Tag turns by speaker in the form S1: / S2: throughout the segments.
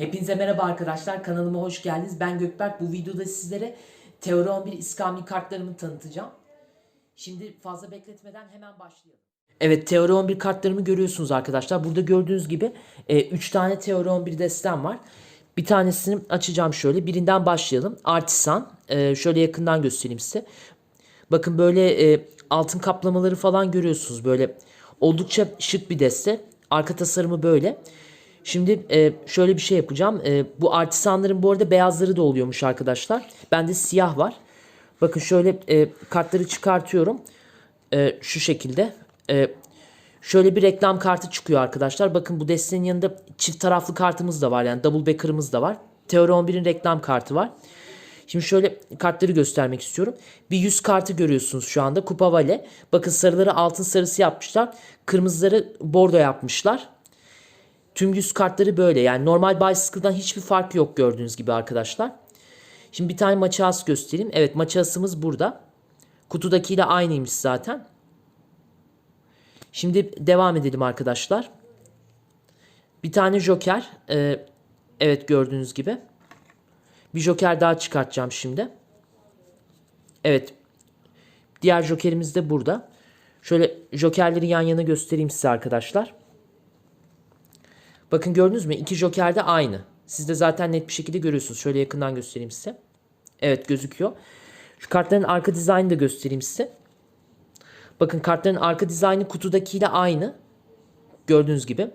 S1: Hepinize merhaba arkadaşlar. Kanalıma hoş geldiniz. Ben Gökberk. Bu videoda sizlere Teori 11 iskambil kartlarımı tanıtacağım. Şimdi fazla bekletmeden hemen başlayalım. Evet Teori 11 kartlarımı görüyorsunuz arkadaşlar. Burada gördüğünüz gibi 3 tane Teori 11 destem var. Bir tanesini açacağım şöyle. Birinden başlayalım. Artisan. E, şöyle yakından göstereyim size. Bakın böyle e, altın kaplamaları falan görüyorsunuz. Böyle oldukça şık bir deste. Arka tasarımı böyle. Şimdi e, şöyle bir şey yapacağım. E, bu artisanların bu arada beyazları da oluyormuş arkadaşlar. Bende siyah var. Bakın şöyle e, kartları çıkartıyorum. E, şu şekilde. E, şöyle bir reklam kartı çıkıyor arkadaşlar. Bakın bu destenin yanında çift taraflı kartımız da var. Yani double backer'ımız da var. Teori 11'in reklam kartı var. Şimdi şöyle kartları göstermek istiyorum. Bir yüz kartı görüyorsunuz şu anda. Kupa Vale. Bakın sarıları altın sarısı yapmışlar. Kırmızıları bordo yapmışlar. Tüm yüz kartları böyle. Yani normal bicycle'dan hiçbir fark yok gördüğünüz gibi arkadaşlar. Şimdi bir tane maçası göstereyim. Evet maçasımız burada. Kutudakiyle aynıymış zaten. Şimdi devam edelim arkadaşlar. Bir tane joker. Ee, evet gördüğünüz gibi. Bir joker daha çıkartacağım şimdi. Evet. Diğer jokerimiz de burada. Şöyle jokerleri yan yana göstereyim size arkadaşlar. Bakın gördünüz mü? İki joker de aynı. Siz de zaten net bir şekilde görüyorsunuz. Şöyle yakından göstereyim size. Evet gözüküyor. Şu kartların arka dizaynını da göstereyim size. Bakın kartların arka dizaynı kutudakiyle aynı. Gördüğünüz gibi.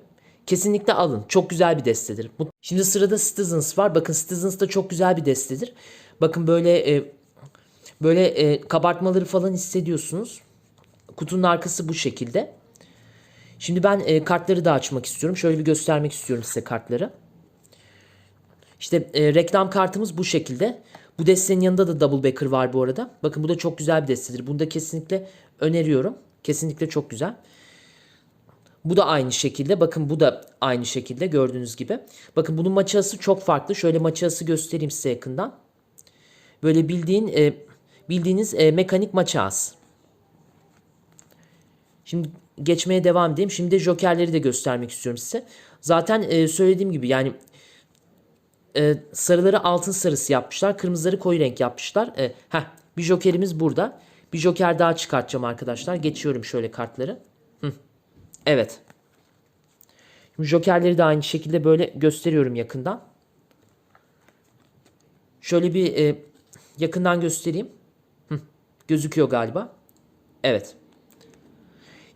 S1: Kesinlikle alın. Çok güzel bir destedir. Şimdi sırada Citizens var. Bakın Citizens da çok güzel bir destedir. Bakın böyle e, böyle e, kabartmaları falan hissediyorsunuz. Kutunun arkası bu şekilde. Şimdi ben e, kartları da açmak istiyorum. Şöyle bir göstermek istiyorum size kartları. İşte e, reklam kartımız bu şekilde. Bu destenin yanında da double backer var bu arada. Bakın bu da çok güzel bir destedir. Bunu da kesinlikle öneriyorum. Kesinlikle çok güzel. Bu da aynı şekilde. Bakın bu da aynı şekilde gördüğünüz gibi. Bakın bunun maçası çok farklı. Şöyle maçası göstereyim size yakından. Böyle bildiğin e, bildiğiniz e, mekanik maçası. Şimdi geçmeye devam edeyim. Şimdi jokerleri de göstermek istiyorum size. Zaten e, söylediğim gibi yani e, sarıları altın sarısı yapmışlar. Kırmızıları koyu renk yapmışlar. E, heh, bir jokerimiz burada. Bir joker daha çıkartacağım arkadaşlar. Geçiyorum şöyle kartları. Hı. Evet. Şimdi jokerleri de aynı şekilde böyle gösteriyorum yakından. Şöyle bir e, yakından göstereyim. Hı. Gözüküyor galiba. Evet.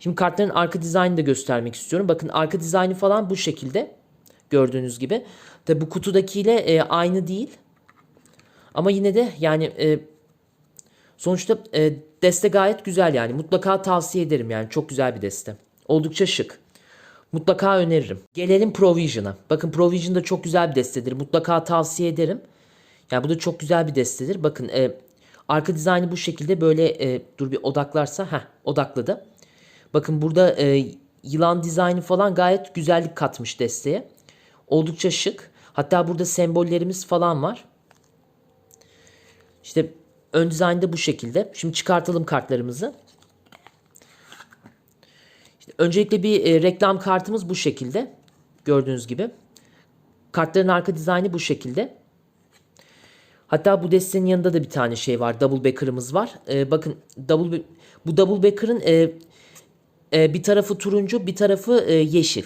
S1: Şimdi kartların arka dizaynını da göstermek istiyorum. Bakın arka dizaynı falan bu şekilde. Gördüğünüz gibi. Tabi bu kutudakiyle e, aynı değil. Ama yine de yani e, sonuçta e, deste gayet güzel yani. Mutlaka tavsiye ederim yani. Çok güzel bir deste. Oldukça şık. Mutlaka öneririm. Gelelim Provision'a. Bakın Provision da çok güzel bir destedir. Mutlaka tavsiye ederim. Yani bu da çok güzel bir destedir. Bakın e, arka dizaynı bu şekilde böyle e, dur bir odaklarsa ha odakladı. Bakın burada e, yılan dizaynı falan gayet güzellik katmış desteğe. Oldukça şık. Hatta burada sembollerimiz falan var. İşte ön dizayn da bu şekilde. Şimdi çıkartalım kartlarımızı. İşte öncelikle bir e, reklam kartımız bu şekilde. Gördüğünüz gibi. Kartların arka dizaynı bu şekilde. Hatta bu destenin yanında da bir tane şey var. Double backer'ımız var. E, bakın double bu double backer'ın e, e, bir tarafı turuncu, bir tarafı e, yeşil.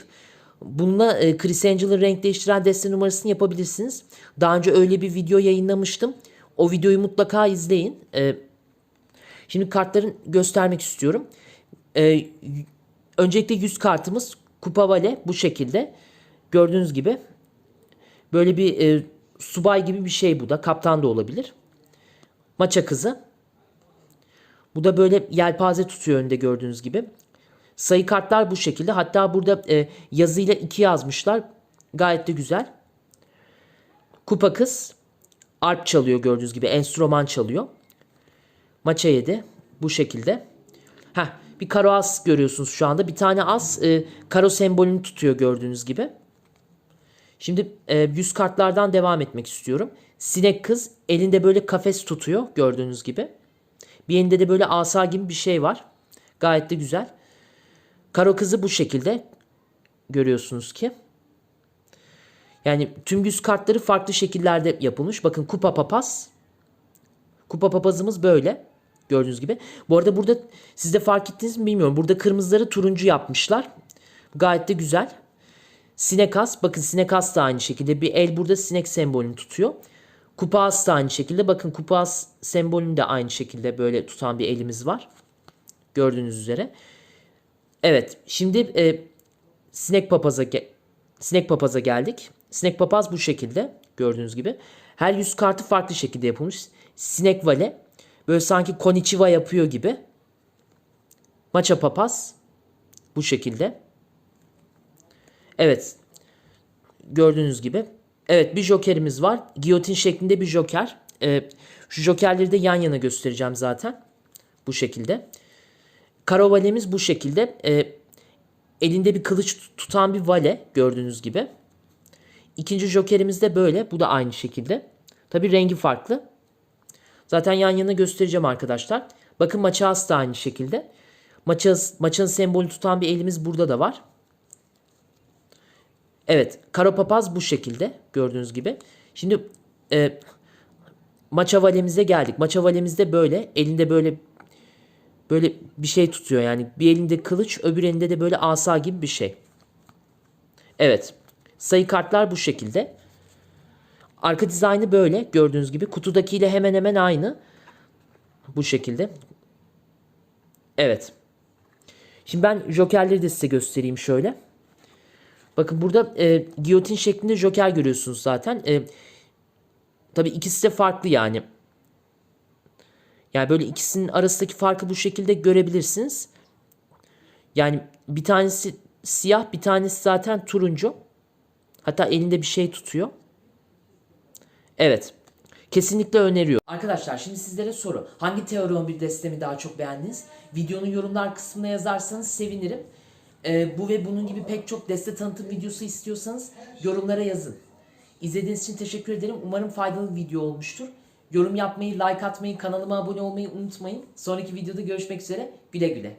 S1: Bununla e, Chris Angel'ın renk değiştiren deste numarasını yapabilirsiniz. Daha önce öyle bir video yayınlamıştım. O videoyu mutlaka izleyin. E, şimdi kartların göstermek istiyorum. E, öncelikle 100 kartımız Kupa Vale bu şekilde. Gördüğünüz gibi. Böyle bir e, subay gibi bir şey bu da. Kaptan da olabilir. Maça kızı. Bu da böyle yelpaze tutuyor önünde gördüğünüz gibi. Sayı kartlar bu şekilde. Hatta burada e, yazıyla 2 yazmışlar. Gayet de güzel. Kupa kız. Arp çalıyor gördüğünüz gibi. Enstrüman çalıyor. Maça 7. Bu şekilde. Heh, bir karo as görüyorsunuz şu anda. Bir tane as e, karo sembolünü tutuyor gördüğünüz gibi. Şimdi e, yüz kartlardan devam etmek istiyorum. Sinek kız elinde böyle kafes tutuyor gördüğünüz gibi. Bir elinde de böyle asa gibi bir şey var. Gayet de güzel. Karo kızı bu şekilde görüyorsunuz ki. Yani tüm yüz kartları farklı şekillerde yapılmış. Bakın kupa papaz. Kupa papazımız böyle. Gördüğünüz gibi. Bu arada burada siz de fark ettiniz mi bilmiyorum. Burada kırmızıları turuncu yapmışlar. Gayet de güzel. Sinekas. Bakın sinekas da aynı şekilde. Bir el burada sinek sembolünü tutuyor. Kupa as da aynı şekilde. Bakın kupa as sembolünü de aynı şekilde böyle tutan bir elimiz var. Gördüğünüz üzere. Evet. Şimdi e, sinek papaza ge- sinek papaza geldik. Sinek papaz bu şekilde gördüğünüz gibi. Her yüz kartı farklı şekilde yapılmış. Sinek vale böyle sanki konichiwa yapıyor gibi. Maça papaz bu şekilde. Evet. Gördüğünüz gibi. Evet bir jokerimiz var. Giyotin şeklinde bir joker. Ee, şu jokerleri de yan yana göstereceğim zaten. Bu şekilde. Karo valemiz bu şekilde. Ee, elinde bir kılıç tut- tutan bir vale gördüğünüz gibi. İkinci jokerimiz de böyle. Bu da aynı şekilde. Tabi rengi farklı. Zaten yan yana göstereceğim arkadaşlar. Bakın maçağız da aynı şekilde. Maçağız, maçın sembolü tutan bir elimiz burada da var. Evet. Karo papaz bu şekilde. Gördüğünüz gibi. Şimdi e, maça valemize geldik. Maça valemizde böyle. Elinde böyle böyle bir şey tutuyor yani. Bir elinde kılıç, öbür elinde de böyle asa gibi bir şey. Evet. Sayı kartlar bu şekilde. Arka dizaynı böyle gördüğünüz gibi. Kutudakiyle hemen hemen aynı. Bu şekilde. Evet. Şimdi ben jokerleri de size göstereyim şöyle. Bakın burada e, giyotin şeklinde joker görüyorsunuz zaten. E, tabii ikisi de farklı yani. Yani böyle ikisinin arasındaki farkı bu şekilde görebilirsiniz. Yani bir tanesi siyah, bir tanesi zaten turuncu. Hatta elinde bir şey tutuyor. Evet. Kesinlikle öneriyor. Arkadaşlar şimdi sizlere soru. Hangi Teori 11 destemi daha çok beğendiniz? Videonun yorumlar kısmına yazarsanız sevinirim. Ee, bu ve bunun gibi pek çok deste tanıtım videosu istiyorsanız yorumlara yazın. İzlediğiniz için teşekkür ederim. Umarım faydalı bir video olmuştur. Yorum yapmayı, like atmayı, kanalıma abone olmayı unutmayın. Sonraki videoda görüşmek üzere. Güle güle.